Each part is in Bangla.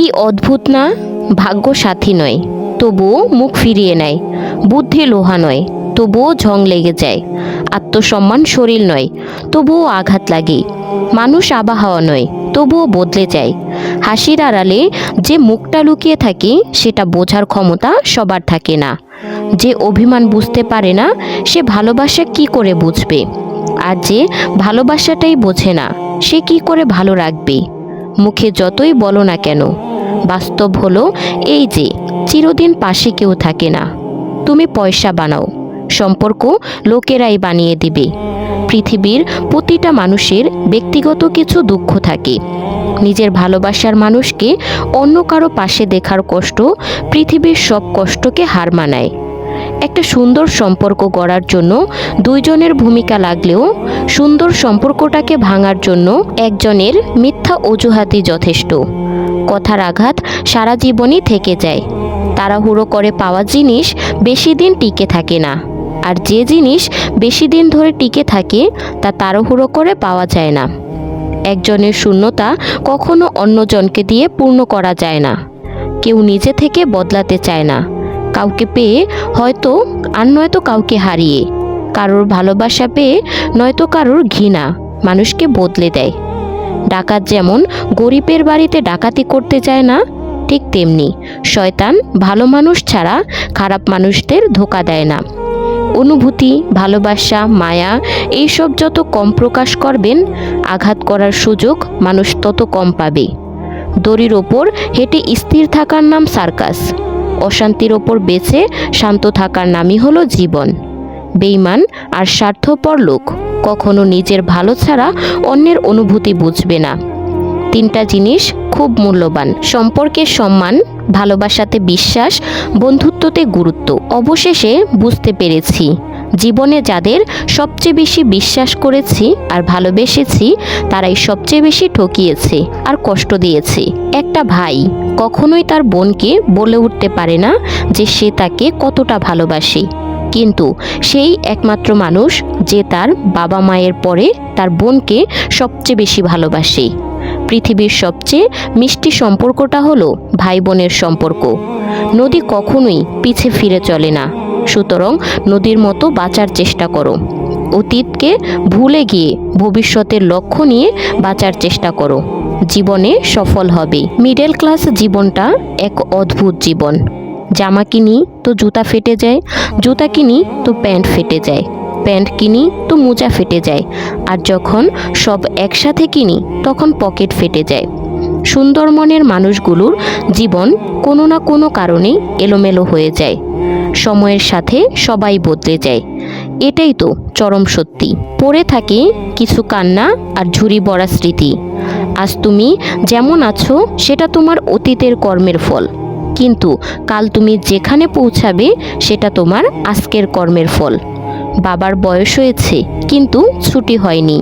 কি অদ্ভুত না? ভাগ্য সাথী নয়, তবুও মুখ ফিরিয়ে নেয়। বুদ্ধি লোহা নয়, তবুও ঝং লেগে যায়। আত্মসম্মান শরীর নয়, তবুও আঘাত লাগে। মানুষ আবহাওয়া নয়, তবুও বদলে যায়। হাসির আড়ালে যে মুখটা লুকিয়ে থাকে, সেটা বোঝার ক্ষমতা সবার থাকে না। যে অভিমান বুঝতে পারে না, সে ভালোবাসা কি করে বুঝবে? আর যে ভালোবাসাটাই বোঝে না, সে কি করে ভালো রাখবে? মুখে যতই বলো না কেন বাস্তব হলো এই যে, চিরদিন পাশে কেউ থাকে না। তুমি পয়সা বানাও, সম্পর্ক লোকেরাই বানিয়ে দিবে। পৃথিবীর প্রতিটা মানুষের ব্যক্তিগত কিছু দুঃখ থাকে। নিজের ভালোবাসার মানুষকে অন্য কারও পাশে দেখার কষ্ট পৃথিবীর সব কষ্টকে হার মানায়। একটা সুন্দর সম্পর্ক গড়ার জন্য দুইজনের ভূমিকা লাগলেও সুন্দর সম্পর্কটাকে ভাঙার জন্য একজনের মিথ্যা অজুহাতই যথেষ্ট। কথার আঘাত সারা জীবনই থেকে যায়। তাড়াহুড়ো করে পাওয়া জিনিস বেশি দিন টিকে থাকে না। আর যে জিনিস বেশি দিন ধরে টিকে থাকে, তা তাড়াহুড়ো করে পাওয়া যায় না। একজনের শূন্যতা কখনো অন্যজনকে দিয়ে পূর্ণ করা যায় না। কেউ নিজে থেকে বদলাতে চায় না। কাউকে পেয়ে হয়তো আর নয়তো কাউকে হারিয়ে। কারোর ভালোবাসা পেয়ে নয়তো কারোর ঘৃণা মানুষকে বদলে দেয়। ডাকাত যেমন গরিবের বাড়িতে ডাকাতি করতে চায় না ঠিক তেমনি। শয়তান ভালো মানুষ ছাড়া খারাপ মানুষদের ধোকা দেয় না। অনুভূতি, ভালোবাসা, মায়া এইসব যত কম প্রকাশ করবেন, আঘাত করার সুযোগ মানুষ তত কম পাবে। দড়ির ওপর হেঁটে স্থির থাকার নাম সার্কাস। অশান্তির ওপর বেছে শান্ত থাকার নামই হলো জীবন। বেইমান আর স্বার্থপর লোক কখনো নিজের ভালো ছাড়া অন্যের অনুভূতি বুঝবে না। তিনটা জিনিস খুব মূল্যবান। সম্পর্কের সম্মান, ভালোবাসাতে বিশ্বাস, বন্ধুত্বতে গুরুত্ব। অবশেষে বুঝতে পেরেছি, জীবনে যাদের সবচেয়ে বেশি বিশ্বাস করেছি আর ভালোবেসেছি, তারাই সবচেয়ে বেশি ঠকিয়েছে আর কষ্ট দিয়েছে। একটা ভাই কখনোই তার বোনকে বলে উঠতে পারে না যে সে তাকে কতটা ভালোবাসে। কিন্তু সেই একমাত্র মানুষ যে তার বাবা মায়ের পরে তার বোনকে সবচেয়ে বেশি ভালোবাসে। পৃথিবীর সবচেয়ে মিষ্টি সম্পর্কটা হলো ভাই বোনের সম্পর্ক। নদী কখনোই পিছে ফিরে চলে না। সুতরাং নদীর মতো বাঁচার চেষ্টা করো। অতীতকে ভুলে গিয়ে ভবিষ্যতের লক্ষ্য নিয়ে বাঁচার চেষ্টা করো। জীবনে সফল হবে। মিডল ক্লাস জীবনটা এক অদ্ভুত জীবন। জামা কিনি তো জুতা ফেটে যায়, জুতা কিনি তো প্যান্ট ফেটে যায়। প্যান্ট কিনি তো মোজা ফেটে যায়। আর যখন সব একসাথে কিনি, তখন পকেট ফেটে যায়। সুন্দর মনের মানুষগুলোর জীবন কোনো না কোনো কারণেই এলোমেলো হয়ে যায়। সময়ের সাথে সবাই বদলে যায়। এটাই তো চরম সত্যি। পড়ে থাকে কিছু কান্না আর ঝুরি বড়া স্মৃতি। আজ তুমি যেমন আছো, সেটা তোমার অতীতের কর্মের ফল। কিন্তু কাল তুমি যেখানে পৌঁছাবে, সেটা তোমার আজকের কর্মের ফল। বাবার বয়স হয়েছে, কিন্তু ছুটি হয়নি।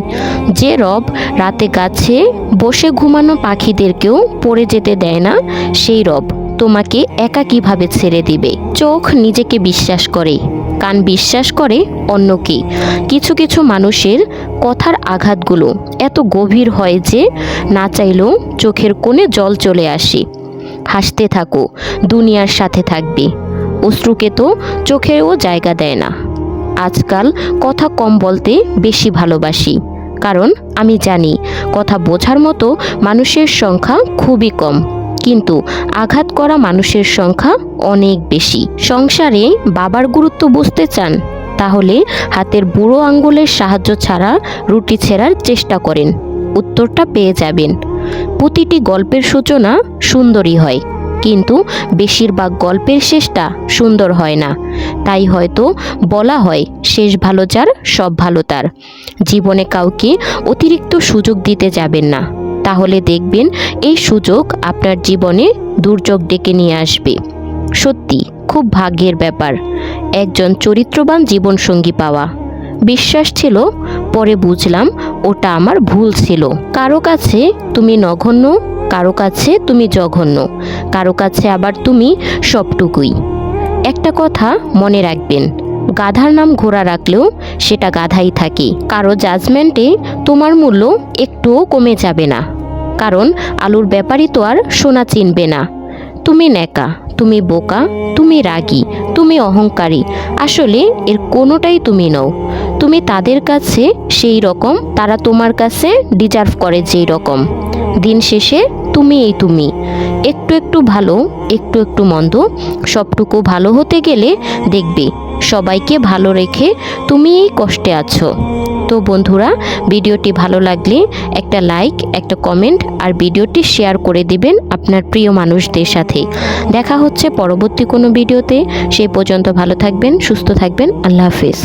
যে রব রাতে গাছে বসে ঘুমানো পাখিদেরকেও পড়ে যেতে দেয় না, সেই রব তোমাকে একা কীভাবে ছেড়ে দিবে? চোখ নিজেকে বিশ্বাস করে, কান বিশ্বাস করে অন্যকে। কিছু কিছু মানুষের কথার আঘাতগুলো এত গভীর হয় যে না চাইলেও চোখের কোণে জল চলে আসে। হাসতে থাকো, দুনিয়ার সাথে থাকবে। অশ্রুকে তো চোখেও জায়গা দেয় না। আজকাল কথা কম বলতে বেশি ভালোবাসি। কারণ আমি জানি, কথা বোঝার মতো মানুষের সংখ্যা খুবই কম। কিন্তু আঘাত করা মানুষের সংখ্যা অনেক বেশি। সংসারে বাবার গুরুত্ব বুঝতে চান, তাহলে হাতের বুড়ো আঙ্গুলের সাহায্য ছাড়া রুটি ছেঁড়ার চেষ্টা করেন। উত্তরটা পেয়ে যাবেন। প্রতিটি গল্পের সূচনা সুন্দরী হয়। কিন্তু বেশিরভাগ গল্পের শেষটা সুন্দর হয় না। তাই হয়তো বলা হয় শেষ ভালো যার, সব ভালো তার। জীবনে কাউকে অতিরিক্ত সুযোগ দিতে যাবেন না। তাহলে দেখবেন এই সুযোগ আপনার জীবনে দুর্যোগ ডেকে নিয়ে আসবে। সত্যি, খুব ভাগ্যের ব্যাপার। একজন চরিত্রবান জীবনসঙ্গী পাওয়া। বিশ্বাস ছিল, পরে বুঝলাম ওটা আমার ভুল ছিল। কারও কাছে তুমি নগণ্য কারও কাছে তুমি জঘন্য, কারও কাছে আবার তুমি সবটুকুই। একটা কথা মনে রাখবেন, গাধার নাম ঘোড়া রাখলেও সেটা গাধাই থাকে। কারও জাজমেন্টে তোমার মূল্য একটুও কমে যাবে না। কারণ আলুর ব্যাপারই তো আর সোনা চিনবে না। তুমি নেকা তুমি বোকা, তুমি রাগী, তুমি অহংকারী, আসলে এর কোনোটাই তুমি নও। তুমি তাদের কাছে সেই রকম, তারা তোমার কাছে ডিজার্ভ করে যেই রকম। দিন শেষে তুমি এই তুমি। একটু একটু ভালো, একটু একটু মন্দ, সবটুকু ভালো হতে গেলে দেখবে সবাইকে ভালো রেখে তুমি এই কষ্টে আছো। তো বন্ধুরা, ভিডিওটি ভালো লাগলে একটা লাইক একটা কমেন্ট আর ভিডিওটি শেয়ার করে দিবেন আপনার প্রিয় মানুষদের সাথে। দেখা হচ্ছে পরবর্তী কোনো ভিডিওতে। সেই পর্যন্ত ভালো থাকবেন, সুস্থ থাকবেন, আল্লাহ হাফিজ।